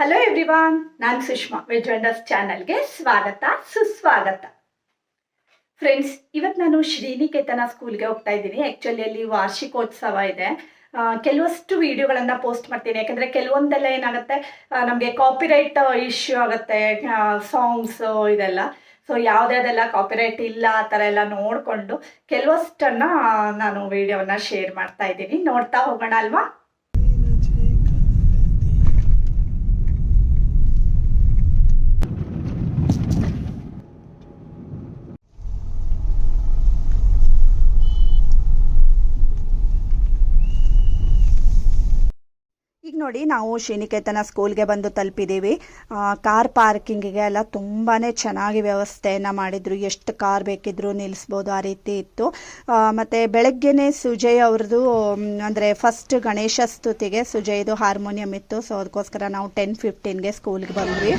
Hello everyone ನಾನು Sushma veg wonders ಚಾನಲ್ಗೆ ಸ್ವಾಗತ, ಸುಸ್ವಾಗತ. ಫ್ರೆಂಡ್ಸ್ ಇವತ್ತು ನಾನು ಶ್ರೀನಿಕೇತನ ಸ್ಕೂಲ್ಗೆ ಹೋಗ್ತಾ ಇದ್ದೀನಿ. ಆ್ಯಕ್ಚುಲಿ ಅಲ್ಲಿ ವಾರ್ಷಿಕೋತ್ಸವ ಇದೆ. ಕೆಲವಷ್ಟು ವಿಡಿಯೋಗಳನ್ನು ಪೋಸ್ಟ್ ಮಾಡ್ತೀನಿ. ಯಾಕಂದರೆ ಕೆಲವೊಂದೆಲ್ಲ ಏನಾಗುತ್ತೆ ನಮಗೆ ಕಾಪಿರೈಟ್ ಇಶ್ಯೂ ಆಗುತ್ತೆ ಸಾಂಗ್ಸು ಇದೆಲ್ಲ. ಸೊ ಯಾವುದ್ಯಾವುದೆಲ್ಲ ಕಾಪಿರೈಟ್ ಇಲ್ಲ, ಆ ಥರ ಎಲ್ಲ ನೋಡಿಕೊಂಡು ಕೆಲವಷ್ಟನ್ನು ನಾನು ವಿಡಿಯೋನ ಶೇರ್ ಮಾಡ್ತಾ ಇದ್ದೀನಿ. ನೋಡ್ತಾ ಹೋಗೋಣ ಅಲ್ವಾ? ನೋಡಿ ನಾವು ಶ್ರೀನಿಕೇತನ ಸ್ಕೂಲ್ಗೆ ಬಂದು ತಲುಪಿದ್ದೀವಿ. ಕಾರ್ ಪಾರ್ಕಿಂಗಿಗೆ ಎಲ್ಲ ತುಂಬಾ ಚೆನ್ನಾಗಿ ವ್ಯವಸ್ಥೆಯನ್ನು ಮಾಡಿದರು. ಎಷ್ಟು ಕಾರ್ ಬೇಕಿದ್ರೂ ನಿಲ್ಲಿಸ್ಬೋದು ಆ ರೀತಿ ಇತ್ತು. ಮತ್ತು ಮತ್ತೆ ಬೆಳಗ್ಗೆನೆ ಸುಜಯ್ ಅವ್ರದ್ದು ಅಂದರೆ ಫಸ್ಟ್ ಗಣೇಶ ಸ್ತುತಿಗೆ ಸುಜಯ್ದು ಹಾರ್ಮೋನಿಯಂ ಇತ್ತು. ಸೊ ಅದಕ್ಕೋಸ್ಕರ ನಾವು ಟೆನ್ ಫಿಫ್ಟೀನ್ಗೆ ಸ್ಕೂಲ್ಗೆ ಬಂದ್ವಿ.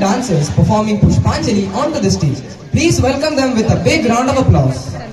Dancers performing Pushpanjali onto the stage. Please welcome them with a big round of applause.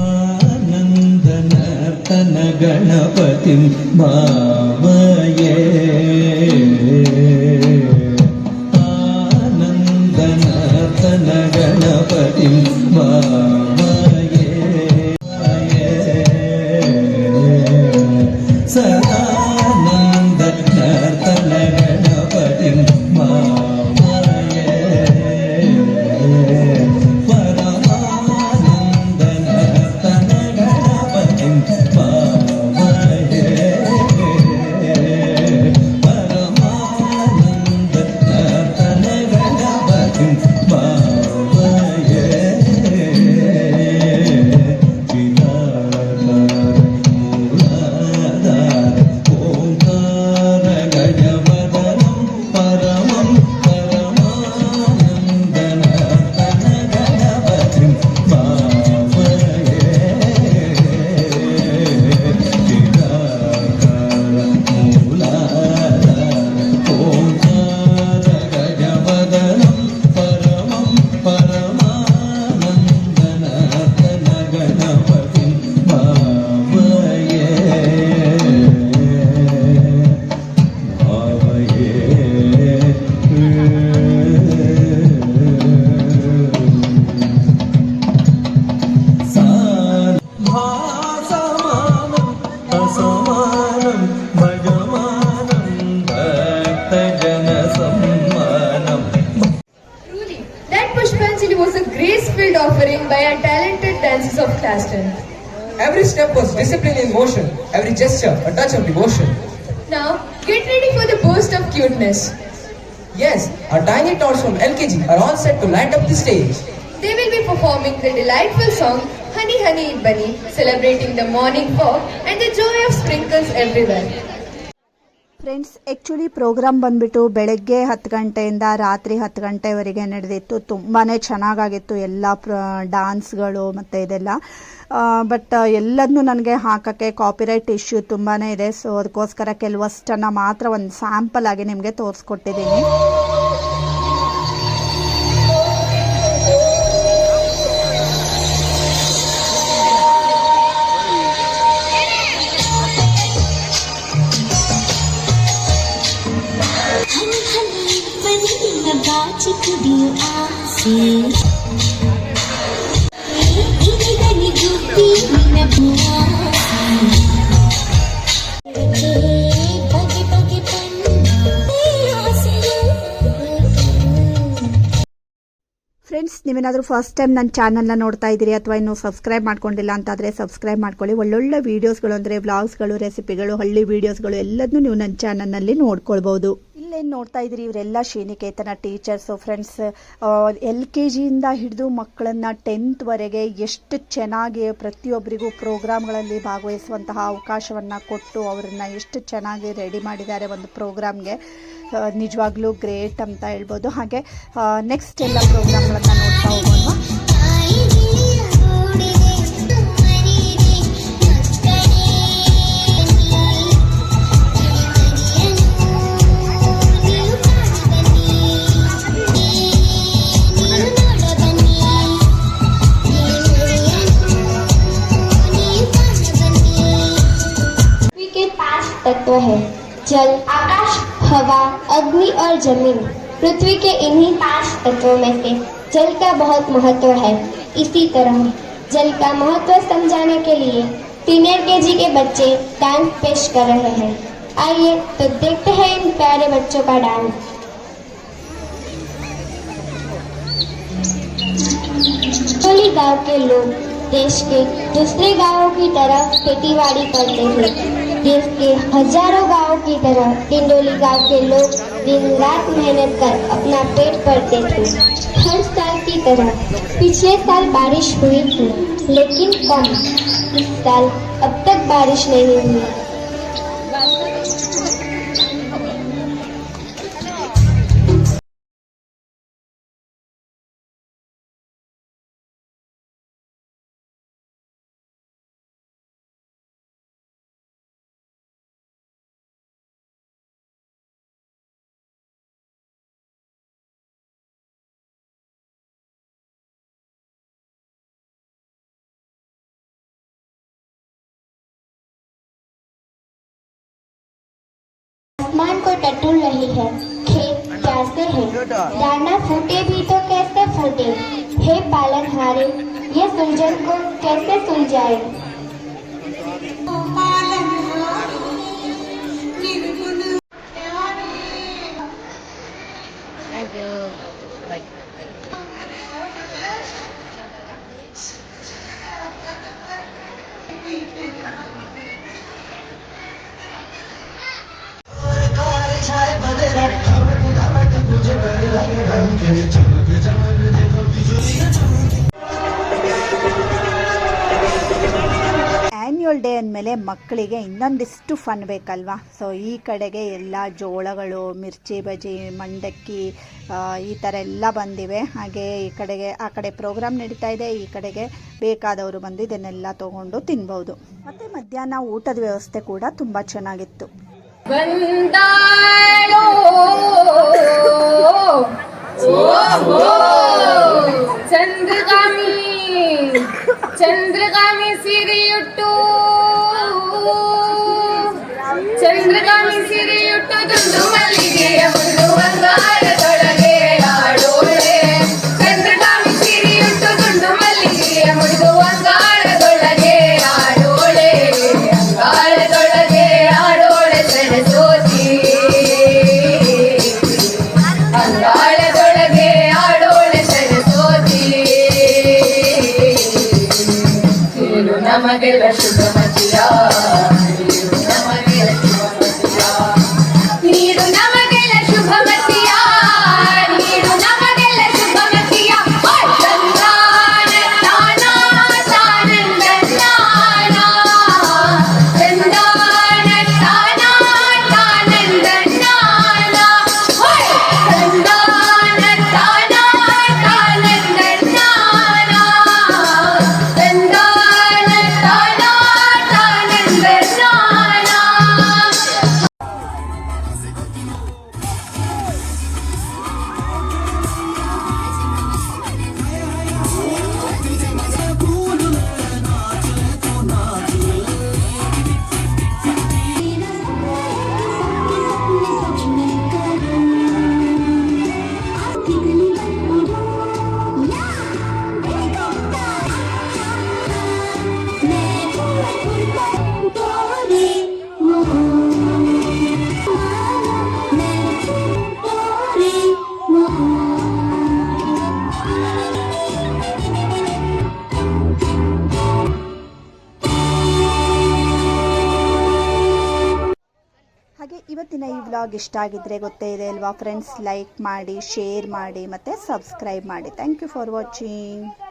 ആനന്ദന Ganapathi മാ that Pushpanjali was a grace-filled offering by our talented dancers of class 10. Every step was discipline in motion, every gesture a touch of devotion. Now, get ready for the burst of cuteness. Yes, our tiny tots from LKG are all set to light up the stage. They will be performing the delightful song Honey Honey Eat Bunny, celebrating the morning fog and the joy of sprinkles everywhere. Friends actually program ಬಂದುಬಿಟ್ಟು ಬೆಳಗ್ಗೆ ಹತ್ತು ಗಂಟೆಯಿಂದ ರಾತ್ರಿ ಹತ್ತು ಗಂಟೆವರೆಗೆ ನಡೆದಿತ್ತು. ತುಂಬಾ ಚೆನ್ನಾಗಾಗಿತ್ತು ಎಲ್ಲ ಪ್ರ ಡಾನ್ಸ್ಗಳು ಮತ್ತು ಇದೆಲ್ಲ. ಬಟ್ ಎಲ್ಲದನ್ನೂ ನನಗೆ ಹಾಕೋಕ್ಕೆ ಕಾಪಿರೈಟ್ ಇಶ್ಯೂ ತುಂಬಾ ಇದೆ. ಸೊ ಅದಕ್ಕೋಸ್ಕರ ಕೆಲವಷ್ಟನ್ನು ಮಾತ್ರ ಒಂದು ಸ್ಯಾಂಪಲ್ ಆಗಿ ನಿಮಗೆ ತೋರಿಸ್ಕೊಟ್ಟಿದ್ದೀನಿ. ಫ್ರೆಂಡ್ಸ್ ನೀವೇನಾದರೂ ಫಸ್ಟ್ ಟೈಮ್ ನನ್ನ ಚಾನಲ್ನ ನೋಡ್ತಾ ಇದ್ದೀರಿ ಅಥವಾ ಇನ್ನೂ ಸಬ್ಸ್ಕ್ರೈಬ್ ಮಾಡ್ಕೊಂಡಿಲ್ಲ ಅಂತಾದರೆ ಸಬ್ಸ್ಕ್ರೈಬ್ ಮಾಡ್ಕೊಳ್ಳಿ. ಒಳ್ಳೊಳ್ಳೆ ವೀಡಿಯೋಸ್ಗಳು ಅಂದರೆ ವ್ಲಾಗ್ಸ್ಗಳು ರೆಸಿಪಿಗಳು ಹಳ್ಳಿ ವೀಡಿಯೋಸ್ಗಳು ಎಲ್ಲದನ್ನೂ ನೀವು ನನ್ನ ಚಾನಲ್ನಲ್ಲಿ ನೋಡ್ಕೊಳ್ಬೋದು. ಇಲ್ಲೇನು ನೋಡ್ತಾ ಇದ್ದೀರಿ ಇವರೆಲ್ಲ Sriniketana teachers friends L K ಜಿಯಿಂದ ಹಿಡಿದು ಮಕ್ಕಳನ್ನು ಟೆಂತ್ವರೆಗೆ ಎಷ್ಟು ಚೆನ್ನಾಗಿ ಪ್ರತಿಯೊಬ್ಬರಿಗೂ ಪ್ರೋಗ್ರಾಮ್ಗಳಲ್ಲಿ ಭಾಗವಹಿಸುವಂತಹ ಅವಕಾಶವನ್ನು ಕೊಟ್ಟು ಅವರನ್ನು ಎಷ್ಟು ಚೆನ್ನಾಗಿ ರೆಡಿ ಮಾಡಿದ್ದಾರೆ ಒಂದು ಪ್ರೋಗ್ರಾಮ್ಗೆ. ನಿಜವಾಗ್ಲೂ ಗ್ರೇಟ್ ಅಂತ ಹೇಳ್ಬೋದು. ಹಾಗೆ ನೆಕ್ಸ್ಟ್ ಎಲ್ಲ ಪ್ರೋಗ್ರಾಮ್ಗಳನ್ನು ನೋಡ್ತಾ ಹೋಗೋಣ. है। जल, आकाश, हवा, अग्नि और ज़मीन, पृथ्वी के इन्हीं पाँच तत्वों में से जल का बहुत महत्व है। इसी तरह जल का महत्व समझाने के लिए सीनियर के जी के बच्चे डांस पेश कर रहे हैं। आइए तो देखते हैं इन प्यारे बच्चों का डांस गाँव के लोग देश के दूसरे गाँवों की तरह खेतीबाड़ी करते थे देश के हज़ारों गाँवों की तरह टिंडोली गाँव के लोग दिन रात मेहनत कर अपना पेट भरते थे। हर साल की तरह पिछले साल बारिश हुई थी, लेकिन कम। इस साल अब तक बारिश नहीं हुई। आसमान को टटोल रही है। खेत कैसे है? दाना फूटे भी तो कैसे फूटे? हे पालन हारे, ये सुलझन को कैसे सुलझाए? ಆ್ಯನ್ಯುವಲ್ ಡೇ ಅಂದಮೇಲೆ ಮಕ್ಕಳಿಗೆ ಇನ್ನೊಂದಿಷ್ಟು ಫನ್ ಬೇಕಲ್ವಾ? ಸೊ ಈ ಕಡೆಗೆ ಎಲ್ಲ ಜೋಳಗಳು, ಮಿರ್ಚಿ ಬಜಿ ಮಂಡಕ್ಕಿ ಈ ಥರ ಎಲ್ಲ ಬಂದಿವೆ. ಹಾಗೆ ಈ ಕಡೆಗೆ, ಆ ಕಡೆ ಪ್ರೋಗ್ರಾಮ್ ನಡೀತಾ ಇದೆ. ಈ ಕಡೆಗೆ ಬೇಕಾದವರು ಬಂದು ಇದನ್ನೆಲ್ಲ ತೊಗೊಂಡು ತಿನ್ಬೋದು. ಮತ್ತು ಮಧ್ಯಾಹ್ನ ಊಟದ ವ್ಯವಸ್ಥೆ ಕೂಡ ತುಂಬ ಚೆನ್ನಾಗಿತ್ತು. దశ ವ್ಲಾಗ್ ಇಷ್ಟ ಆಗಿದ್ರೆ ಗೊತ್ತೇ ಇದೆ ಅಲ್ವಾ? ಫ್ರೆಂಡ್ಸ್ ಲೈಕ್ ಮಾಡಿ ಶೇರ್ ಮಾಡಿ, ಮತ್ತು ಸಬ್ಸ್ಕ್ರೈಬ್ ಮಾಡಿ. Thank you for watching